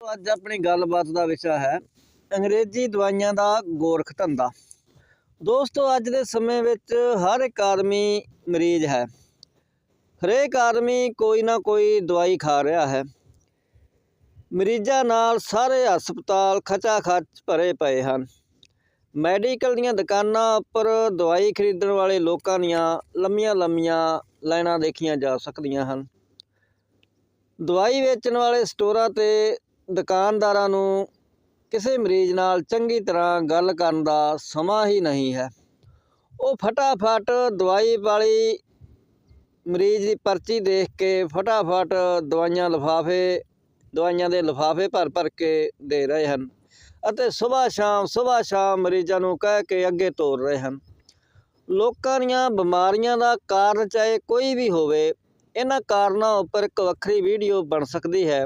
ਅੱਜ ਆਪਣੀ ਗੱਲਬਾਤ ਦਾ ਵਿਸ਼ਾ ਹੈ ਅੰਗਰੇਜ਼ੀ ਦਵਾਈਆਂ ਦਾ ਗੋਰਖ ਧੰਦਾ। ਦੋਸਤੋ, ਅੱਜ ਦੇ ਸਮੇਂ ਵਿੱਚ ਹਰ ਇੱਕ ਆਦਮੀ ਮਰੀਜ਼ ਹੈ। ਹਰੇਕ ਆਦਮੀ ਕੋਈ ਨਾ ਕੋਈ ਦਵਾਈ ਖਾ ਰਿਹਾ ਹੈ। ਮਰੀਜ਼ਾਂ ਨਾਲ ਸਾਰੇ ਹਸਪਤਾਲ ਖਚਾ ਖਚ ਭਰੇ ਪਏ ਹਨ। ਮੈਡੀਕਲ ਦੀਆਂ ਦੁਕਾਨਾਂ ਉੱਪਰ ਦਵਾਈ ਖਰੀਦਣ ਵਾਲੇ ਲੋਕਾਂ ਦੀਆਂ ਲੰਮੀਆਂ ਲੰਮੀਆਂ ਲਾਈਨਾਂ ਦੇਖੀਆਂ ਜਾ ਸਕਦੀਆਂ ਹਨ। ਦਵਾਈ ਵੇਚਣ ਵਾਲੇ ਸਟੋਰਾਂ ਤੇ ਦੁਕਾਨਦਾਰਾਂ ਨੂੰ ਕਿਸੇ ਮਰੀਜ਼ ਨਾਲ ਚੰਗੀ ਤਰ੍ਹਾਂ ਗੱਲ ਕਰਨ ਦਾ ਸਮਾਂ ਹੀ ਨਹੀਂ ਹੈ। ਉਹ ਫਟਾਫਟ ਦਵਾਈ ਵਾਲੀ ਮਰੀਜ਼ ਦੀ ਪਰਚੀ ਦੇਖ ਕੇ ਫਟਾਫਟ ਦਵਾਈਆਂ ਲਿਫਾਫੇ, ਦਵਾਈਆਂ ਦੇ ਲਿਫਾਫੇ ਭਰ ਭਰ ਕੇ ਦੇ ਰਹੇ ਹਨ ਅਤੇ ਸਵੇਰ ਸ਼ਾਮ ਸਵੇਰ ਸ਼ਾਮ ਮਰੀਜ਼ਾਂ ਨੂੰ ਕਹਿ ਕੇ ਅੱਗੇ ਤੋਰ ਰਹੇ ਹਨ। ਲੋਕਾਂ ਦੀਆਂ ਬਿਮਾਰੀਆਂ ਦਾ ਕਾਰਨ ਚਾਹੇ ਕੋਈ ਵੀ ਹੋਵੇ, ਇਹਨਾਂ ਕਾਰਨਾਂ ਉੱਪਰ ਇੱਕ ਵੱਖਰੀ ਵੀਡੀਓ ਬਣ ਸਕਦੀ ਹੈ।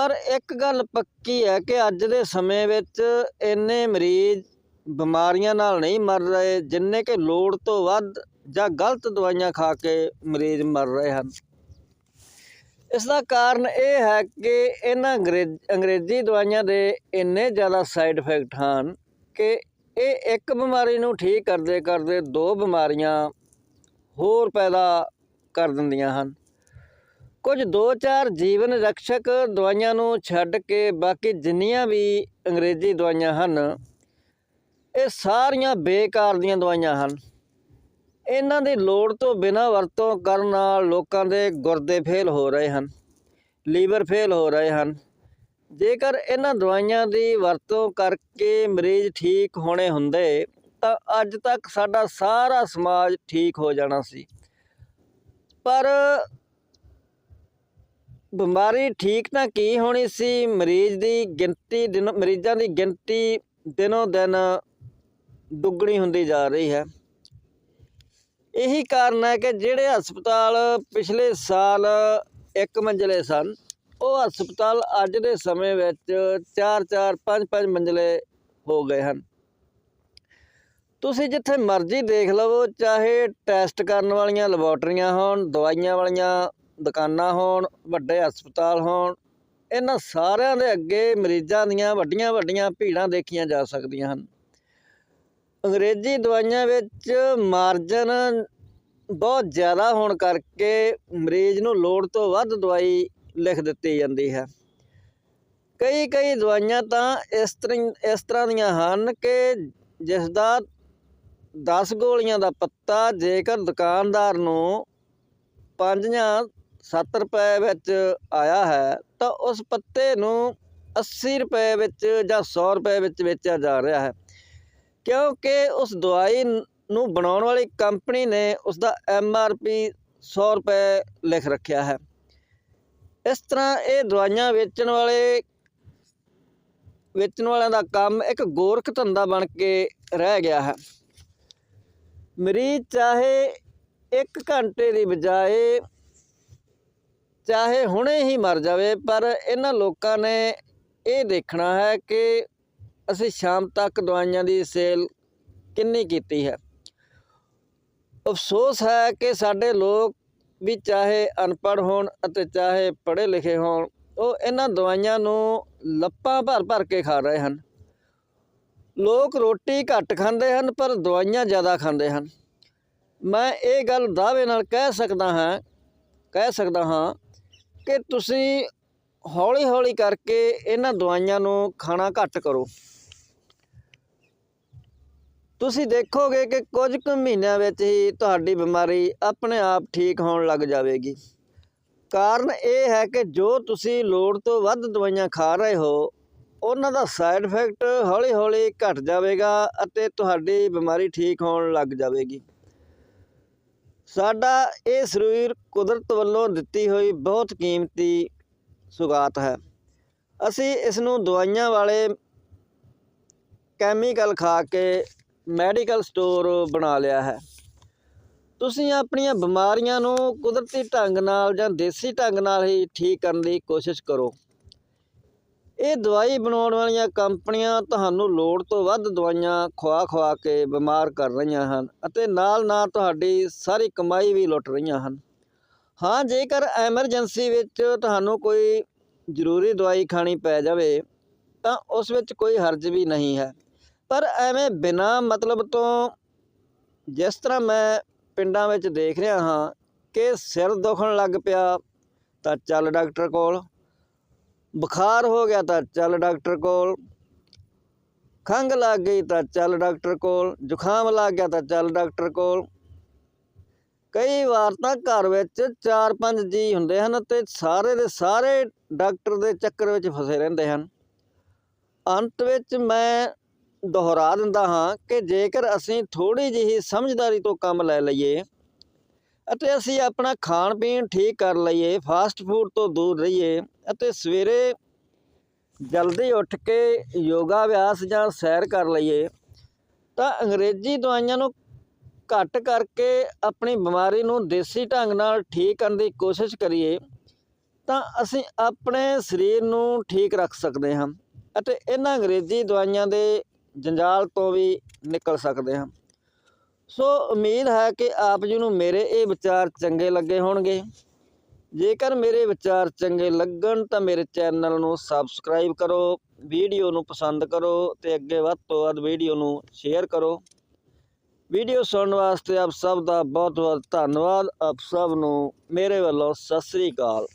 ਪਰ ਇੱਕ ਗੱਲ ਪੱਕੀ ਹੈ ਕਿ ਅੱਜ ਦੇ ਸਮੇਂ ਵਿੱਚ ਇੰਨੇ ਮਰੀਜ਼ ਬਿਮਾਰੀਆਂ ਨਾਲ ਨਹੀਂ ਮਰ ਰਹੇ, ਜਿੰਨੇ ਕਿ ਲੋੜ ਤੋਂ ਵੱਧ ਜਾਂ ਗਲਤ ਦਵਾਈਆਂ ਖਾ ਕੇ ਮਰੀਜ਼ ਮਰ ਰਹੇ ਹਨ। ਇਸ ਦਾ ਕਾਰਨ ਇਹ ਹੈ ਕਿ ਇਹਨਾਂ ਅੰਗਰੇਜ਼, ਅੰਗਰੇਜ਼ੀ ਦਵਾਈਆਂ ਦੇ ਇੰਨੇ ਜ਼ਿਆਦਾ ਸਾਈਡ ਇਫੈਕਟ ਹਨ ਕਿ ਇਹ ਇੱਕ ਬਿਮਾਰੀ ਨੂੰ ਠੀਕ ਕਰਦੇ ਕਰਦੇ ਦੋ ਬਿਮਾਰੀਆਂ ਹੋਰ ਪੈਦਾ ਕਰ ਦਿੰਦੀਆਂ ਹਨ। ਕੁਝ ਦੋ ਚਾਰ ਜੀਵਨ ਰਕਸ਼ਕ ਦਵਾਈਆਂ ਨੂੰ ਛੱਡ ਕੇ ਬਾਕੀ ਜਿੰਨੀਆਂ ਵੀ ਅੰਗਰੇਜ਼ੀ ਦਵਾਈਆਂ ਹਨ, ਇਹ ਸਾਰੀਆਂ ਬੇਕਾਰ ਦੀਆਂ ਦਵਾਈਆਂ ਹਨ। ਇਹਨਾਂ ਦੀ ਲੋੜ ਤੋਂ ਬਿਨਾਂ ਵਰਤੋਂ ਕਰਨ ਨਾਲ ਲੋਕਾਂ ਦੇ ਗੁਰਦੇ ਫੇਲ ਹੋ ਰਹੇ ਹਨ, ਲੀਵਰ ਫੇਲ ਹੋ ਰਹੇ ਹਨ। ਜੇਕਰ ਇਹਨਾਂ ਦਵਾਈਆਂ ਦੀ ਵਰਤੋਂ ਕਰਕੇ ਮਰੀਜ਼ ਠੀਕ ਹੋਣੇ ਹੁੰਦੇ, ਤਾਂ ਅੱਜ ਤੱਕ ਸਾਡਾ ਸਾਰਾ ਸਮਾਜ ਠੀਕ ਹੋ ਜਾਣਾ ਸੀ। ਪਰ ਬਿਮਾਰੀ ਠੀਕ ਤਾਂ ਕੀ ਹੋਣੀ ਸੀ? ਮਰੀਜ਼ ਦੀ ਗਿਣਤੀ ਦਿਨ, ਮਰੀਜ਼ਾਂ ਦੀ ਗਿਣਤੀ ਦਿਨੋਂ ਦਿਨ ਦੁੱਗਣੀ ਹੁੰਦੀ ਜਾ ਰਹੀ ਹੈ। ਇਹੀ ਕਾਰਨ ਹੈ ਕਿ ਜਿਹੜੇ ਹਸਪਤਾਲ ਪਿਛਲੇ ਸਾਲ ਇੱਕ ਮੰਜ਼ਲੇ ਸਨ, ਉਹ ਹਸਪਤਾਲ ਅੱਜ ਦੇ ਸਮੇਂ ਵਿੱਚ 4-4 5-5 ਮੰਜ਼ਲੇ ਹੋ ਗਏ ਹਨ। ਤੁਸੀਂ ਜਿੱਥੇ ਮਰਜ਼ੀ ਦੇਖ ਲਵੋ, ਚਾਹੇ ਟੈਸਟ ਕਰਨ ਵਾਲੀਆਂ ਲੈਬੋਰਟਰੀਆਂ ਹੋਣ, ਦਵਾਈਆਂ ਵਾਲੀਆਂ ਦੁਕਾਨਾਂ ਹੋਣ, ਵੱਡੇ ਹਸਪਤਾਲ ਹੋਣ, ਇਹਨਾਂ ਸਾਰਿਆਂ ਦੇ ਅੱਗੇ ਮਰੀਜ਼ਾਂ ਦੀਆਂ ਵੱਡੀਆਂ ਵੱਡੀਆਂ ਭੀੜਾਂ ਦੇਖੀਆਂ ਜਾ ਸਕਦੀਆਂ ਹਨ। ਅੰਗਰੇਜ਼ੀ ਦਵਾਈਆਂ ਵਿੱਚ ਮਾਰਜਨ ਬਹੁਤ ਜ਼ਿਆਦਾ ਹੋਣ ਕਰਕੇ ਮਰੀਜ਼ ਨੂੰ ਲੋੜ ਤੋਂ ਵੱਧ ਦਵਾਈ ਲਿਖ ਦਿੱਤੀ ਜਾਂਦੀ ਹੈ। ਕਈ ਕਈ ਦਵਾਈਆਂ ਤਾਂ ਇਸ ਤਰ੍ਹਾਂ ਇਸ ਤਰ੍ਹਾਂ ਦੀਆਂ ਹਨ ਕਿ ਜਿਸ ਦਾ 10 ਗੋਲੀਆਂ ਦਾ ਪੱਤਾ ਜੇਕਰ ਦੁਕਾਨਦਾਰ ਨੂੰ 5 ਜਾਂ 7 ਰੁਪਏ ਵਿੱਚ ਆਇਆ ਹੈ, ਤਾਂ ਉਸ ਪੱਤੇ ਨੂੰ 80 ਰੁਪਏ ਵਿੱਚ ਜਾਂ 100 ਰੁਪਏ ਵਿੱਚ ਵੇਚਿਆ ਜਾ ਰਿਹਾ ਹੈ। ਕਿਉਂਕਿ ਉਸ ਦਵਾਈ ਨੂੰ ਬਣਾਉਣ ਵਾਲੀ ਕੰਪਨੀ ਨੇ ਉਸ ਦਾ ਐਮ ਆਰ ਪੀ 100 ਰੁਪਏ ਲਿਖ ਰੱਖਿਆ ਹੈ। ਇਸ ਤਰ੍ਹਾਂ ਇਹ ਦਵਾਈਆਂ ਵੇਚਣ ਵਾਲੇ, ਵੇਚਣ ਵਾਲਿਆਂ ਦਾ ਕੰਮ ਇੱਕ ਗੋਰਖ ਧੰਦਾ ਬਣ ਕੇ ਰਹਿ ਗਿਆ ਹੈ। ਮਰੀਜ਼ ਚਾਹੇ 1 ਘੰਟੇ ਦੀ ਬਜਾਏ ਚਾਹੇ ਹੁਣੇ ਹੀ ਮਰ ਜਾਵੇ, ਪਰ ਇਹਨਾਂ ਲੋਕਾਂ ਨੇ ਇਹ ਦੇਖਣਾ ਹੈ ਕਿ ਅਸੀਂ ਸ਼ਾਮ ਤੱਕ ਦਵਾਈਆਂ ਦੀ ਸੇਲ ਕਿੰਨੀ ਕੀਤੀ ਹੈ। ਅਫਸੋਸ ਹੈ ਕਿ ਸਾਡੇ ਲੋਕ ਵੀ ਚਾਹੇ ਅਨਪੜ੍ਹ ਹੋਣ ਅਤੇ ਚਾਹੇ ਪੜ੍ਹੇ ਲਿਖੇ ਹੋਣ, ਉਹ ਇਹਨਾਂ ਦਵਾਈਆਂ ਨੂੰ ਲੱਪਾਂ ਭਰ ਭਰ ਕੇ ਖਾ ਰਹੇ ਹਨ। ਲੋਕ ਰੋਟੀ ਘੱਟ ਖਾਂਦੇ ਹਨ, ਪਰ ਦਵਾਈਆਂ ਜ਼ਿਆਦਾ ਖਾਂਦੇ ਹਨ। ਮੈਂ ਇਹ ਗੱਲ ਦਾਅਵੇ ਨਾਲ ਕਹਿ ਸਕਦਾ ਹਾਂ, ਕਹਿ ਸਕਦਾ ਹਾਂ ਕਿ ਤੁਸੀਂ ਹੌਲੀ ਹੌਲੀ ਕਰਕੇ ਇਹਨਾਂ ਦਵਾਈਆਂ ਨੂੰ ਖਾਣਾ ਘੱਟ ਕਰੋ। ਤੁਸੀਂ ਦੇਖੋਗੇ ਕਿ ਕੁਝ ਕੁ ਮਹੀਨਿਆਂ ਵਿੱਚ ਹੀ ਤੁਹਾਡੀ ਬਿਮਾਰੀ ਆਪਣੇ ਆਪ ਠੀਕ ਹੋਣ ਲੱਗ ਜਾਵੇਗੀ। ਕਾਰਨ ਇਹ ਹੈ ਕਿ ਜੋ ਤੁਸੀਂ ਲੋੜ ਤੋਂ ਵੱਧ ਦਵਾਈਆਂ ਖਾ ਰਹੇ ਹੋ, ਉਹਨਾਂ ਦਾ ਸਾਈਡ ਇਫੈਕਟ ਹੌਲੀ ਹੌਲੀ ਘਟ ਜਾਵੇਗਾ ਅਤੇ ਤੁਹਾਡੀ ਬਿਮਾਰੀ ਠੀਕ ਹੋਣ ਲੱਗ ਜਾਵੇਗੀ। ਸਾਡਾ ਇਹ ਸਰੀਰ ਕੁਦਰਤ ਵੱਲੋਂ ਦਿੱਤੀ ਹੋਈ ਬਹੁਤ ਕੀਮਤੀ ਸੁਗਾਤ ਹੈ। ਅਸੀਂ ਇਸ ਨੂੰ ਦਵਾਈਆਂ ਵਾਲੇ ਕੈਮੀਕਲ ਖਾ ਕੇ ਮੈਡੀਕਲ ਸਟੋਰ ਬਣਾ ਲਿਆ ਹੈ। ਤੁਸੀਂ ਆਪਣੀਆਂ ਬਿਮਾਰੀਆਂ ਨੂੰ ਕੁਦਰਤੀ ਢੰਗ ਨਾਲ ਜਾਂ ਦੇਸੀ ਢੰਗ ਨਾਲ ਹੀ ਠੀਕ ਕਰਨ ਦੀ ਕੋਸ਼ਿਸ਼ ਕਰੋ। ਇਹ ਦਵਾਈ ਬਣਾਉਣ ਵਾਲੀਆਂ ਕੰਪਨੀਆਂ ਤੁਹਾਨੂੰ ਲੋੜ ਤੋਂ ਵੱਧ ਦਵਾਈਆਂ ਖਵਾ ਖਵਾ ਕੇ ਬਿਮਾਰ ਕਰ ਰਹੀਆਂ ਹਨ ਅਤੇ ਨਾਲ ਨਾਲ ਤੁਹਾਡੀ ਸਾਰੀ ਕਮਾਈ ਵੀ ਲੁੱਟ ਰਹੀਆਂ ਹਨ। ਹਾਂ, ਜੇਕਰ ਐਮਰਜੈਂਸੀ ਵਿੱਚ ਤੁਹਾਨੂੰ ਕੋਈ ਜ਼ਰੂਰੀ ਦਵਾਈ ਖਾਣੀ ਪੈ ਜਾਵੇ, ਤਾਂ ਉਸ ਵਿੱਚ ਕੋਈ ਹਰਜ ਵੀ ਨਹੀਂ ਹੈ। ਪਰ ਐਵੇਂ ਬਿਨਾਂ ਮਤਲਬ ਤੋਂ ਜਿਸ ਤਰ੍ਹਾਂ ਮੈਂ ਪਿੰਡਾਂ ਵਿੱਚ ਦੇਖ ਰਿਹਾ ਹਾਂ ਕਿ ਸਿਰ ਦੁਖਣ ਲੱਗ ਪਿਆ, ਤਾਂ ਚੱਲ ਡਾਕਟਰ ਕੋਲ। ਬੁਖਾਰ ਹੋ ਗਿਆ ਤਾਂ ਚੱਲ ਡਾਕਟਰ ਕੋਲ। ਖੰਘ ਲੱਗ ਗਈ ਤਾਂ ਚੱਲ ਡਾਕਟਰ ਕੋਲ। ਜ਼ੁਕਾਮ ਲੱਗ ਗਿਆ ਤਾਂ ਚੱਲ ਡਾਕਟਰ ਕੋਲ। ਕਈ ਵਾਰ ਤਾਂ ਘਰ ਵਿੱਚ 4-5 ਜੀ ਹੁੰਦੇ ਹਨ ਤੇ ਸਾਰੇ ਦੇ ਸਾਰੇ ਡਾਕਟਰ ਦੇ ਚੱਕਰ ਵਿੱਚ ਫਸੇ ਰਹਿੰਦੇ ਹਨ। ਅੰਤ ਵਿੱਚ ਮੈਂ ਦੁਹਰਾ ਦਿੰਦਾ ਹਾਂ ਕਿ ਜੇਕਰ ਅਸੀਂ ਥੋੜੀ ਜਿਹੀ ਸਮਝਦਾਰੀ ਤੋਂ ਕੰਮ ਲੈ ਲਈਏ ਅਤੇ ਅਸੀਂ ਆਪਣਾ ਖਾਣ ਪੀਣ ਠੀਕ ਕਰ ਲਈਏ ਫਾਸਟ ਫੂਡ ਤੋਂ ਦੂਰ ਰਹੀਏ ਅਤੇ ਸਵੇਰੇ ਜਲਦੀ ਉੱਠ ਕੇ ਯੋਗਾ ਅਭਿਆਸ ਜਾਂ ਸੈਰ ਕਰ ਲਈਏ, ਤਾਂ ਅੰਗਰੇਜ਼ੀ ਦਵਾਈਆਂ ਨੂੰ ਘੱਟ ਕਰਕੇ ਆਪਣੀ ਬਿਮਾਰੀ ਨੂੰ ਦੇਸੀ ਢੰਗ ਨਾਲ ਠੀਕ ਕਰਨ ਦੀ ਕੋਸ਼ਿਸ਼ ਕਰੀਏ, ਤਾਂ ਅਸੀਂ ਆਪਣੇ ਸਰੀਰ ਨੂੰ ਠੀਕ ਰੱਖ ਸਕਦੇ ਹਾਂ ਅਤੇ ਇਹਨਾਂ ਅੰਗਰੇਜ਼ੀ ਦਵਾਈਆਂ ਦੇ ਜੰਜਾਲ ਤੋਂ ਵੀ ਨਿਕਲ ਸਕਦੇ ਹਾਂ। ਸੋ ਉਮੀਦ ਹੈ ਕਿ ਆਪ ਜੀ ਨੂੰ ਮੇਰੇ ਇਹ ਵਿਚਾਰ ਚੰਗੇ ਲੱਗੇ ਹੋਣਗੇ। ਜੇਕਰ ਮੇਰੇ ਵਿਚਾਰ ਚੰਗੇ ਲੱਗਣ ਤਾਂ ਮੇਰੇ ਚੈਨਲ ਨੂੰ ਸਬਸਕ੍ਰਾਈਬ ਕਰੋ, ਵੀਡੀਓ ਨੂੰ ਪਸੰਦ ਕਰੋ ਤੇ ਅੱਗੇ ਵੱਧ ਤੋਂ ਵੱਧ ਵੀਡੀਓ ਨੂੰ ਸ਼ੇਅਰ ਕਰੋ। ਵੀਡੀਓ ਸੁਣਨ ਵਾਸਤੇ ਆਪ ਸਭ ਦਾ ਬਹੁਤ ਬਹੁਤ ਧੰਨਵਾਦ। ਆਪ ਸਭ ਨੂੰ ਮੇਰੇ ਵੱਲੋਂ ਸਤਿ ਸ੍ਰੀ ਅਕਾਲ।